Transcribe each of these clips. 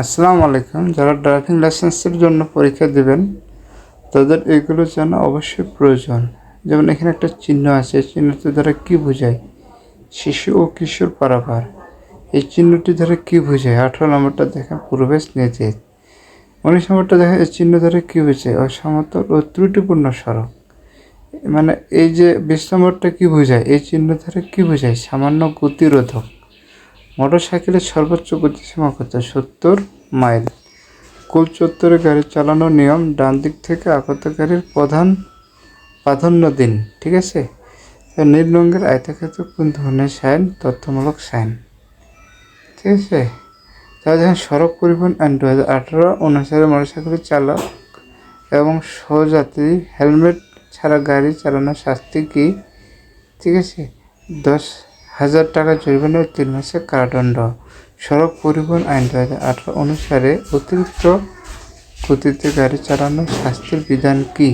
আসসালামু আলাইকুম। যারা ড্রাইভিং লাইসেন্সের জন্য পরীক্ষা দেবেন, তাদের এগুলো জানা অবশ্যই প্রয়োজন। যেমন এখানে একটা চিহ্ন আছে চিহ্নটি দ্বারা কী বোঝায়? শিশু ও কিশোর পারাপার এই চিহ্নটি দ্বারা কী বোঝায়? আঠারো নম্বরটা দেখেন, পূর্বেশ নির্দেশ। উনিশ নম্বরটা দেখেন, এই চিহ্ন দ্বারা কী বোঝায়? অসমতল ও ত্রুটিপূর্ণ সড়ক। মানে এই যে বিশ নম্বরটা কী বোঝায়? এই চিহ্ন দ্বারা কী বোঝায়? সামান্য গতিরোধক। মোটরসাইকেলের সর্বোচ্চ গতিসীমা কত? সত্তর মাইল। কুল চত্বরে গাড়ি চালানোর নিয়ম ডান দিক থেকে আগত গাড়ির প্রধান প্রাধান্য দিন, ঠিক আছে? নীল রঙের আয়তাক্ষেত্র কোন ধরনের সাইন? তথ্যমূলক সাইন। ঠিক আছে? তাহলে দেখেন, সড়ক পরিবহন আইন দু হাজার আঠারো অনুসারে মোটরসাইকেলের চালক এবং সহযাত্রী হেলমেট ছাড়া গাড়ি চালানোর শাস্তি কী? ঠিক আছে? দশ হাজার টাকা জরিমানা ও তিন মাসের কারাদণ্ড। সড়ক পরিবহন আইন দু হাজার আঠারো অনুসারে অতিরিক্ত গতিতে গাড়ি চালানোর শাস্তির বিধান কি?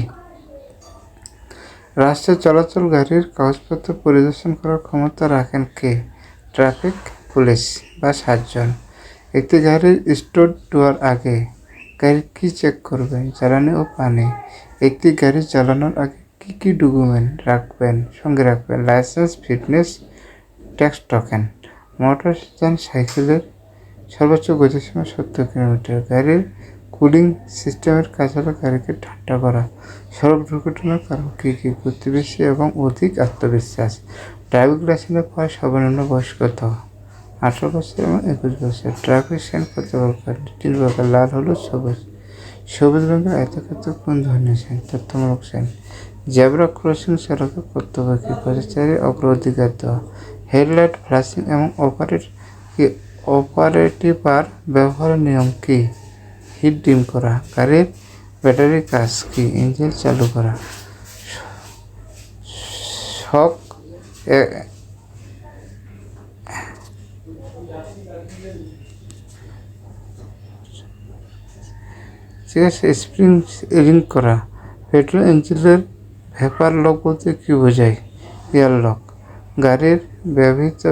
রাস্তায় চলাচল গাড়ির কাগজপত্র পরিদর্শন করার ক্ষমতা রাখেন কে? ট্রাফিক পুলিশ বা সাতজন। একটি গাড়ির স্টোর দেওয়ার আগে গাড়ি কি চেক করবেন জ্বালানি ও পানি? একটি গাড়ি চালানোর আগে কি কি ডকুমেন্ট রাখবেন, সঙ্গে রাখবেন? License, fitness tax token. Motor যান সাইকেলের সর্বোচ্চ গতিসীমা সত্তর কিলোমিটার। গাড়ির কুলিং সিস্টেমের কাজ হলো গাড়িকে ঠান্ডা করা। সড়ক দুর্ঘটনার কারণ কী কী? প্রতিবেশী এবং অধিক আত্মবিশ্বাস। ড্রাইভিং লাইসেন্সের পাওয়ার সর্বনিম্ন বয়স কত? আঠারো বছর এবং একুশ বছর। ট্রাফিক সাইন কত প্রকার, লাল, হলুদ, সবুজ। সবুজ রঙের আয়তক্ষেত্র কোন ধরনের সাইন তথ্যমূলক সাইন জেব্রা ক্রসিং চালকের কর্তব্য কী? পথচারী অগ্রাধিকার দেওয়া। হেডলাইট ফ্লাশিং এবং অপারেট, কি অপারেটিভার ব্যবহারের নিয়ম কী? হিট ডিম করা, গাড়ির ব্যাটারি কাজ কি? ইঞ্জিন চালু করা। শক ঠিক আছে, স্প্রিং রিং করা। পেট্রোল ইঞ্জিনের ভেপার লক বলতে কী বোঝায়? Air lock. গাড়ির ব্যবহৃত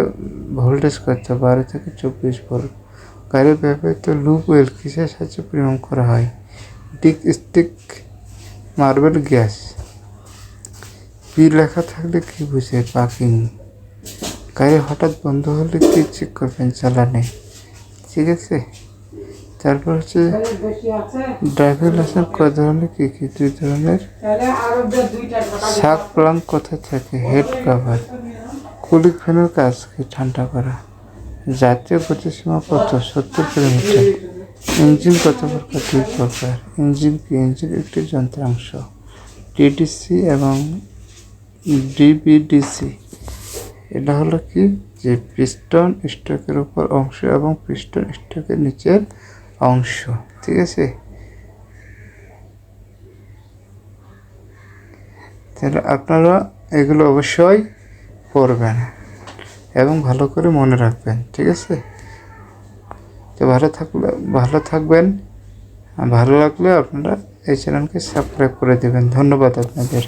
ভোল্টেজ কত? বারো থেকে চব্বিশ ভোল্ট গাড়ির ব্যবহৃত লুপ ওয়েল কিসের সাহায্যে পরিমাপ করা হয়? Dipstick marble gas P লেখা থাকলে কি বোঝায় পার্কিং গাড়ি হঠাৎ বন্ধ হলে কি চেক করবেন? চালানে। ঠিক আছে? তারপর হচ্ছে ড্রাইভিং লাইসেন্স কয় ধরনের কী কী? দুই ধরনের। শাক প্লাং কোথায় থাকে? হেড কভার কুলিং ফ্যানের কাজ ঠান্ডা করা। জাতীয় গতিসীমা কত? সত্তর কিলোমিটার। ইঞ্জিন কত প্রকার? দুই প্রকার। ইঞ্জিন কি? ইঞ্জিন একটি যন্ত্রাংশ। টিডিসি এবং ডিবিডিসি। এটা হলো কি? যে পিস্টন স্টকের উপর অংশ এবং পিস্টন স্টকের নিচের অংশ। ঠিক আছে? তাহলে আপনারা এগুলো অবশ্যই পড়বেন এবং ভালো করে মনে রাখবেন, ঠিক আছে? তো ভালো থাকলে, ভালো থাকবেন ভালো লাগলে আপনারা এই চ্যানেলকে সাবস্ক্রাইব করে দেবেন। ধন্যবাদ আপনাদের।